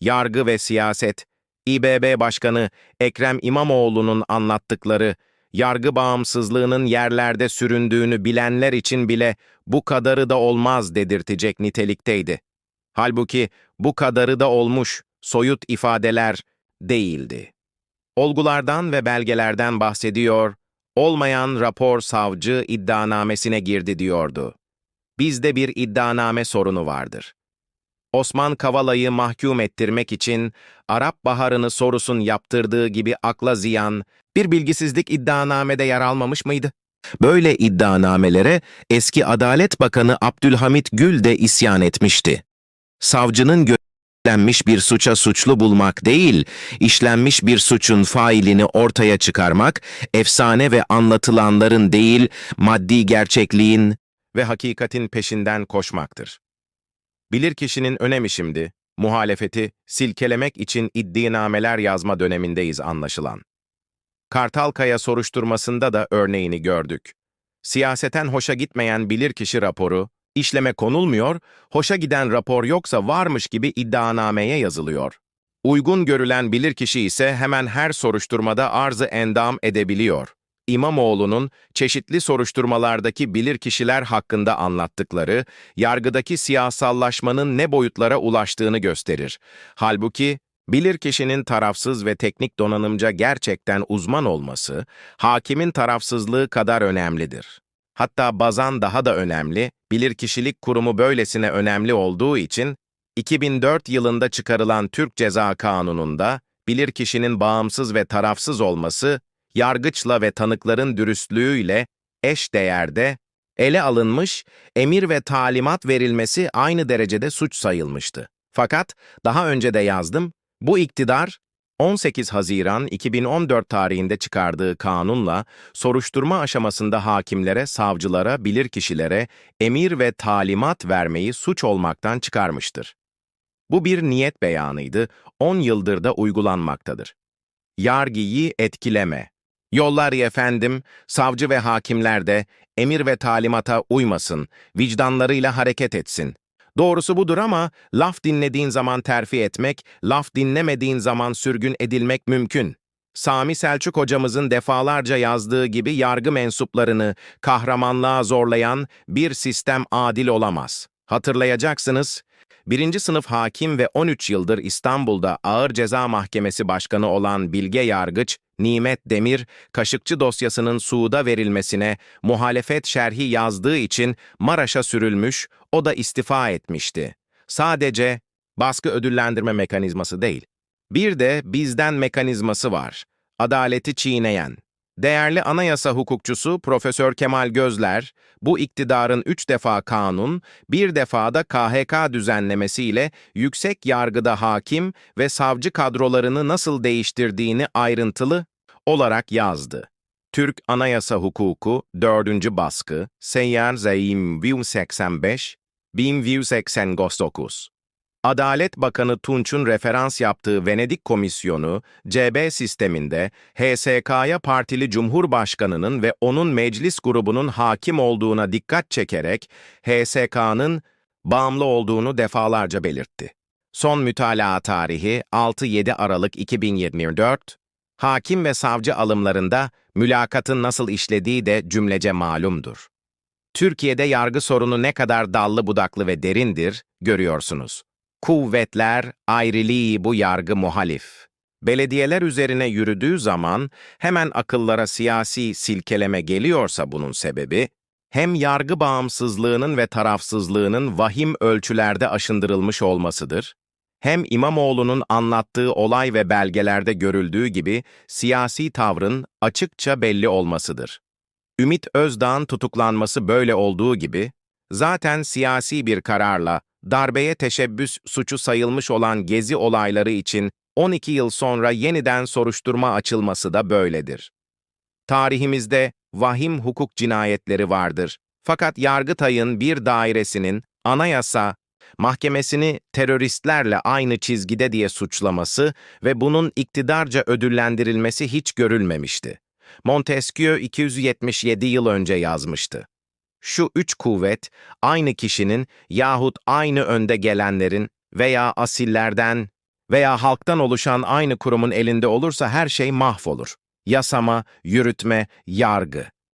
yargı ve siyaset, İBB Başkanı Ekrem İmamoğlu'nun anlattıkları, yargı bağımsızlığının yerlerde süründüğünü bilenler için bile bu kadarı da olmaz dedirtecek nitelikteydi. Halbuki bu kadarı da olmuş, soyut ifadeler değildi. Olgulardan ve belgelerden bahsediyor, olmayan rapor savcı iddianamesine girdi diyordu. Bizde bir iddianame sorunu vardır. Osman Kavala'yı mahkum ettirmek için Arap Baharı'nı sorusun yaptırdığı gibi akla ziyan bir bilgisizlik iddianamede yer almamış mıydı? Böyle iddianamelere eski Adalet Bakanı Abdülhamit Gül de isyan etmişti. Savcının işlenmiş bir suça suçlu bulmak değil, işlenmiş bir suçun failini ortaya çıkarmak, efsane ve anlatılanların değil, maddi gerçekliğin ve hakikatin peşinden koşmaktır. Bilirkişinin önemi şimdi, muhalefeti silkelemek için iddianameler yazma dönemindeyiz anlaşılan. Kartalkaya soruşturmasında da örneğini gördük. Siyaseten hoşa gitmeyen bilirkişi raporu, işleme konulmuyor, hoşa giden rapor yoksa varmış gibi iddianameye yazılıyor. Uygun görülen bilirkişi ise hemen her soruşturmada arzı endam edebiliyor. İmamoğlu'nun çeşitli soruşturmalardaki bilirkişiler hakkında anlattıkları, yargıdaki siyasallaşmanın ne boyutlara ulaştığını gösterir. Halbuki bilirkişinin tarafsız ve teknik donanımca gerçekten uzman olması, hakimin tarafsızlığı kadar önemlidir. Hatta bazan daha da önemli, bilirkişilik kurumu böylesine önemli olduğu için, 2004 yılında çıkarılan Türk Ceza Kanunu'nda bilirkişinin bağımsız ve tarafsız olması, yargıçla ve tanıkların dürüstlüğüyle eş değerde ele alınmış, emir ve talimat verilmesi aynı derecede suç sayılmıştı. Fakat daha önce de yazdım, bu iktidar 18 Haziran 2014 tarihinde çıkardığı kanunla soruşturma aşamasında hakimlere, savcılara, bilirkişilere emir ve talimat vermeyi suç olmaktan çıkarmıştır. Bu bir niyet beyanıydı, 10 yıldır da uygulanmaktadır. Yargıyı etkileme. Yollar efendim, savcı ve hakimler de emir ve talimata uymasın, vicdanlarıyla hareket etsin. Doğrusu budur ama laf dinlediğin zaman terfi etmek, laf dinlemediğin zaman sürgün edilmek mümkün. Sami Selçuk hocamızın defalarca yazdığı gibi yargı mensuplarını kahramanlığa zorlayan bir sistem adil olamaz. Hatırlayacaksınız, birinci sınıf hakim ve 13 yıldır İstanbul'da Ağır Ceza Mahkemesi Başkanı olan Bilge Yargıç, Nimet Demir, Kaşıkçı dosyasının Suud'a verilmesine muhalefet şerhi yazdığı için Maraş'a sürülmüş, o da istifa etmişti. Sadece baskı ödüllendirme mekanizması değil. Bir de bizden mekanizması var. Adaleti çiğneyen. Değerli anayasa hukukçusu Profesör Kemal Gözler, bu iktidarın üç defa kanun, bir defa da KHK düzenlemesiyle yüksek yargıda hakim ve savcı kadrolarını nasıl değiştirdiğini ayrıntılı olarak yazdı. Türk Anayasa Hukuku 4. baskı, Seyyar Zeyim View 85, 1189. Adalet Bakanı Tunç'un referans yaptığı Venedik Komisyonu, CB sisteminde HSK'ya partili Cumhurbaşkanı'nın ve onun meclis grubunun hakim olduğuna dikkat çekerek HSK'nın bağımlı olduğunu defalarca belirtti. Son mütalaa tarihi 6-7 Aralık 2024, hakim ve savcı alımlarında mülakatın nasıl işlediği de cümlece malumdur. Türkiye'de yargı sorunu ne kadar dallı budaklı ve derindir, görüyorsunuz. Kuvvetler ayriliği bu yargı muhalif. Belediyeler üzerine yürüdüğü zaman hemen akıllara siyasi silkeleme geliyorsa bunun sebebi, hem yargı bağımsızlığının ve tarafsızlığının vahim ölçülerde aşındırılmış olmasıdır, hem İmamoğlu'nun anlattığı olay ve belgelerde görüldüğü gibi siyasi tavrın açıkça belli olmasıdır. Ümit Özdağ'ın tutuklanması böyle olduğu gibi, zaten siyasi bir kararla darbeye teşebbüs suçu sayılmış olan gezi olayları için 12 yıl sonra yeniden soruşturma açılması da böyledir. Tarihimizde vahim hukuk cinayetleri vardır. Fakat Yargıtay'ın bir dairesinin anayasa mahkemesini teröristlerle aynı çizgide diye suçlaması ve bunun iktidarca ödüllendirilmesi hiç görülmemişti. Montesquieu 277 yıl önce yazmıştı. Şu üç kuvvet, aynı kişinin yahut aynı önde gelenlerin veya asillerden veya halktan oluşan aynı kurumun elinde olursa her şey mahvolur. Yasama, yürütme, yargı.